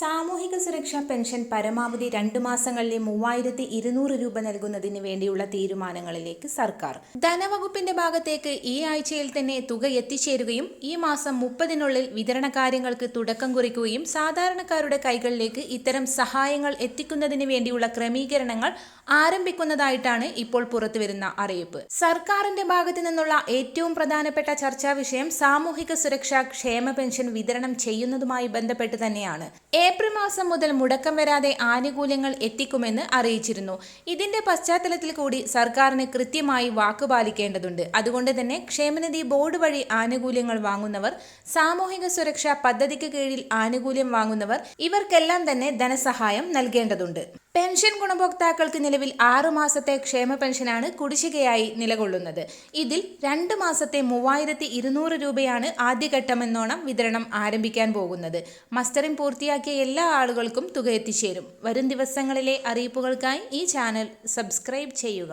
സാമൂഹിക സുരക്ഷാ പെൻഷൻ പരമാവധി രണ്ട് മാസങ്ങളിലെ മൂവായിരത്തി ഇരുന്നൂറ് രൂപ നൽകുന്നതിന് വേണ്ടിയുള്ള തീരുമാനങ്ങളിലേക്ക് സർക്കാർ. ധനവകുപ്പിന്റെ ഭാഗത്തേക്ക് ഈ ആഴ്ചയിൽ തന്നെ തുക എത്തിച്ചേരുകയും ഈ മാസം മുപ്പതിനുള്ളിൽ വിതരണ കാര്യങ്ങൾക്ക് തുടക്കം കുറിക്കുകയും സാധാരണക്കാരുടെ കൈകളിലേക്ക് ഇത്തരം സഹായങ്ങൾ എത്തിക്കുന്നതിന് വേണ്ടിയുള്ള ക്രമീകരണങ്ങൾ ആരംഭിക്കുന്നതായിട്ടാണ് ഇപ്പോൾ പുറത്തുവരുന്ന അറിയിപ്പ്. സർക്കാരിന്റെ ഭാഗത്തു നിന്നുള്ള ഏറ്റവും പ്രധാനപ്പെട്ട ചർച്ചാ വിഷയം സാമൂഹിക സുരക്ഷാ ക്ഷേമ പെൻഷൻ വിതരണം ചെയ്യുന്നതുമായി ബന്ധപ്പെട്ട് തന്നെയാണ്. ഏപ്രിൽ മാസം മുതൽ മുടക്കം വരാതെ ആനുകൂല്യങ്ങൾ എത്തിക്കുമെന്ന് അറിയിച്ചിരുന്നു. ഇതിന്റെ പശ്ചാത്തലത്തിൽ കൂടി സർക്കാരിന് കൃത്യമായി വാക്കുപാലിക്കേണ്ടതുണ്ട്. അതുകൊണ്ട് തന്നെ ക്ഷേമനിധി ബോർഡ് വഴി ആനുകൂല്യങ്ങൾ വാങ്ങുന്നവർ സാമൂഹിക സുരക്ഷാ പദ്ധതിക്ക് കീഴിൽ ആനുകൂല്യം വാങ്ങുന്നവർ ഇവർക്കെല്ലാം തന്നെ ധനസഹായം നൽകേണ്ടതുണ്ട്. പെൻഷൻ ഗുണഭോക്താക്കൾക്ക് നിലവിൽ ആറു മാസത്തെ ക്ഷേമ പെൻഷനാണ് കുടിശ്ശികയായി നിലകൊള്ളുന്നത്. ഇതിൽ രണ്ട് മാസത്തെ മൂവായിരത്തി ഇരുന്നൂറ് രൂപയാണ് ആദ്യഘട്ടമെന്നോണം വിതരണം ആരംഭിക്കാൻ പോകുന്നത്. മസ്റ്ററിംഗ് പൂർത്തിയാക്കിയ എല്ലാ ആളുകൾക്കും തുക എത്തിച്ചേരും. വരും ദിവസങ്ങളിലെ അറിയിപ്പുകൾക്കായി ഈ ചാനൽ സബ്സ്ക്രൈബ് ചെയ്യുക.